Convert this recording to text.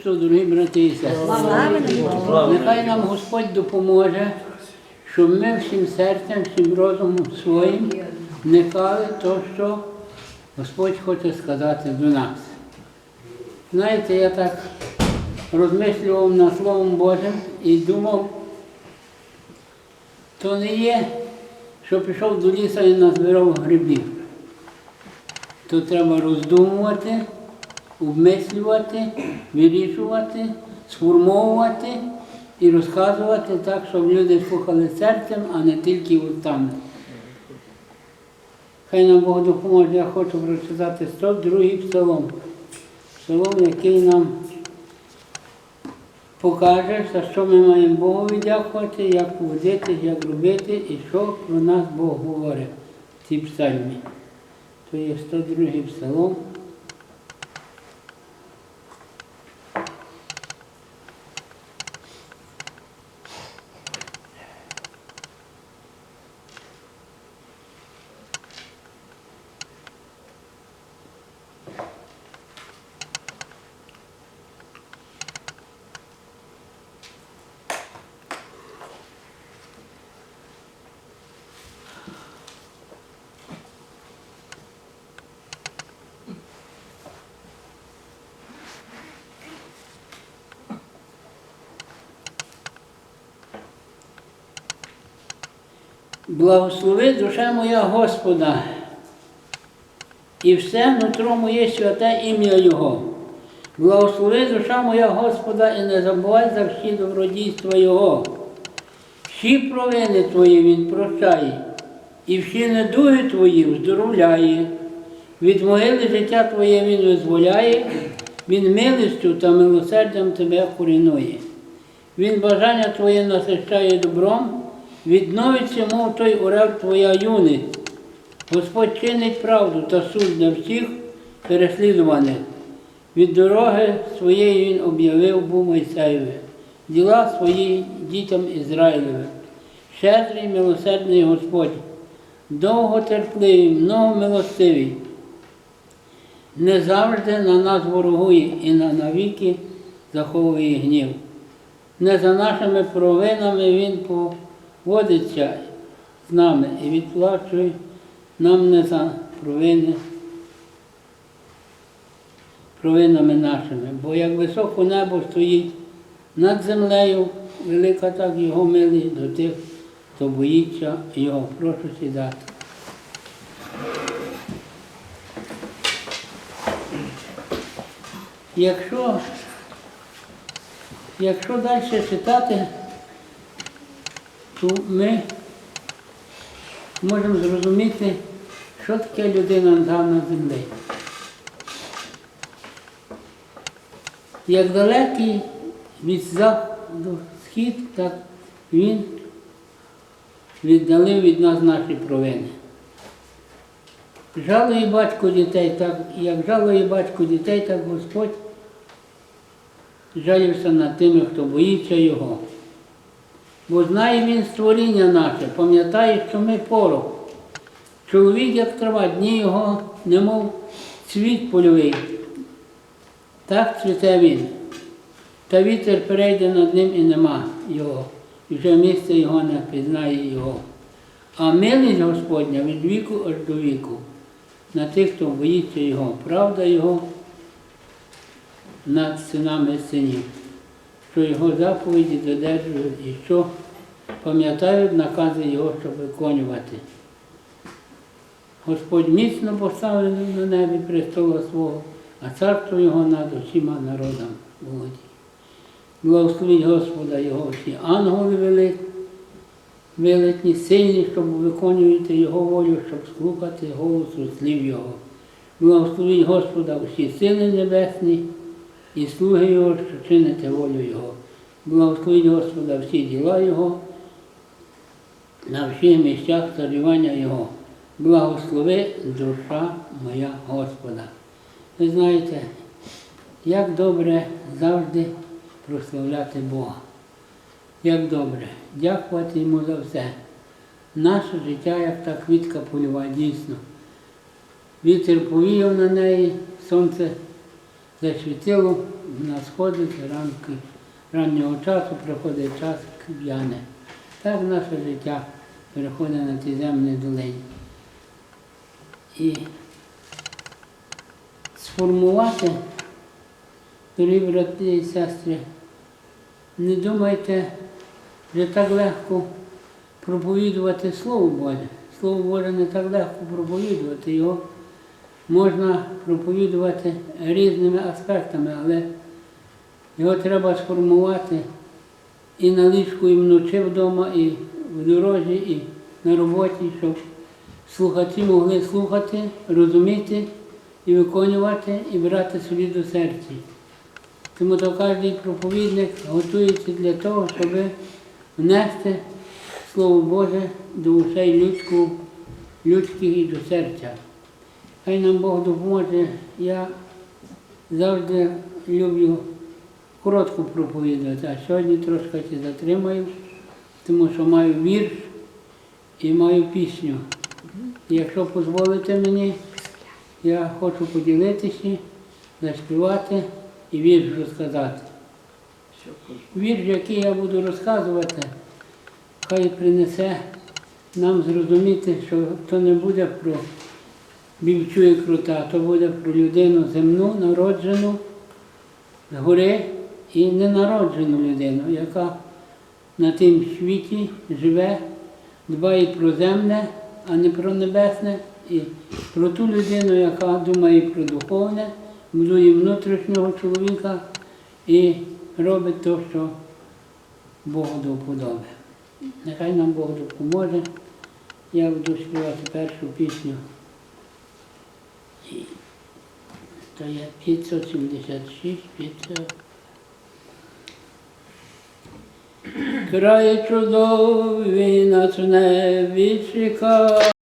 Що, дорогі брати і сестри, нехай нам Господь допоможе, щоб ми всім серцем, всім розумом своїм вникали то, що Господь хоче сказати до нас. Знаєте, я так розмислював над Словом Божим і думав, то не є, що пішов до лісу і назбирав грибів. То треба роздумувати, обмислювати, вирішувати, сформовувати і розказувати так, щоб люди слухали серцем, а не тільки устами. Хай нам Бог допоможе, я хочу прочитати 102 псалом. Псалом, який нам покаже, за що ми маємо Богові дякувати, як поводити, як робити і що про нас Бог говорить в цій псальмі. То є 102 псалом. Благослови душа моя Господа, і все нутро моє святе ім'я Його. Благослови душа моя Господа, і не забувай за всі добродійства Його. Всі провини Твої Він прощає, і всі недуги Твої вздоровляє. Від могили життя Твоє Він визволяє, Він милістю та милосердям Тебе корінує. Він бажання Твоє насищає добром, відновиться, мов той орел Твоя юність. Господь чинить правду та суд для всіх переслідуваних. Від дороги своєї він об'явив був Мойсеєві, діла свої дітям Ізраїлевим. Щедрий, милосердний Господь, довготерпливий, многомилостивий, не завжди на нас ворогує і на навіки заховує гнів. Не за нашими провинами Він поводиться з нами і відплачує нам не за провини, провинами нашими. Бо як високо небо стоїть над землею, велика так його милість до тих, хто боїться його. Прошу сідати. Якщо Якщо далі читати, то ми можемо зрозуміти, що таке людина на землі. Як далекий від заходу схід, так він віддалив від нас наші провини. Жалує батько дітей, так як жалує батько дітей, так Господь жалівся над тими, хто боїться Його. Бо знає він створіння наше, пам'ятає, що ми порох. Чоловік, як трава, дні його, немов цвіт польовий. Так цвіте він. Та вітер перейде над ним і нема його, і вже місце його не пізнає його. А милість Господня від віку аж до віку, на тих, хто боїться Його, правда Його над синами синів, що його заповіді додержують і що пам'ятають накази Його, щоб виконувати. Господь міцно поставив на небі престола свого, а царство Його над усіма народам володіє. Благословіть Господа Його всі ангели вели, велетні, сильні, щоб виконувати Його волю, щоб слухати голосу слів Його. Благословіть Господа всі сили небесні і слуги Його, що чините волю Його. Благословіть Господа всі діла Його, на всіх місцях царювання Його. Благослови душа моя Господа. Ви знаєте, як добре завжди прославляти Бога. Як добре, дякувати йому за все. Наше життя, як та квітка польова, дійсно. Вітер повіяв на неї, сонце засвітило, вона сходить ранки, раннього часу приходить час кв'яне. Так наше життя переходить на ті земні долині. І сформувати, дорогі брати і сестри, не думайте, що так легко проповідувати Слово Боже. Слово Боже не так легко проповідувати. Його можна проповідувати різними аспектами, але його треба сформувати і на ліжку, і вночі вдома, і в дорозі, і на роботі, щоб слухачі могли слухати, розуміти і виконувати, і брати собі до серця. Тому то кожен проповідник готується для того, щоб внести Слово Боже до ушей людських і до серця. Хай нам Бог допоможе. Я завжди люблю коротко проповідати, а сьогодні трошки затримаю, тому що маю вірш і маю пісню. Якщо дозволите мені, я хочу поділитися, заспівати і вірш розказати. Вірш, який я буду розказувати, хай принесе нам зрозуміти, що то не буде про бівчу і крута, то буде про людину земну, народжену згори і ненароджену людину, яка на тим світі живе, дбає про земне, а не про небесне, і про ту людину, яка думає про духовне, будує внутрішнього чоловіка і робить те, що Богу до вподоби. Нехай нам Бог допоможе. Я буду співати першу пісню. І То є 576, 500. Край чудовий нас небі чекає.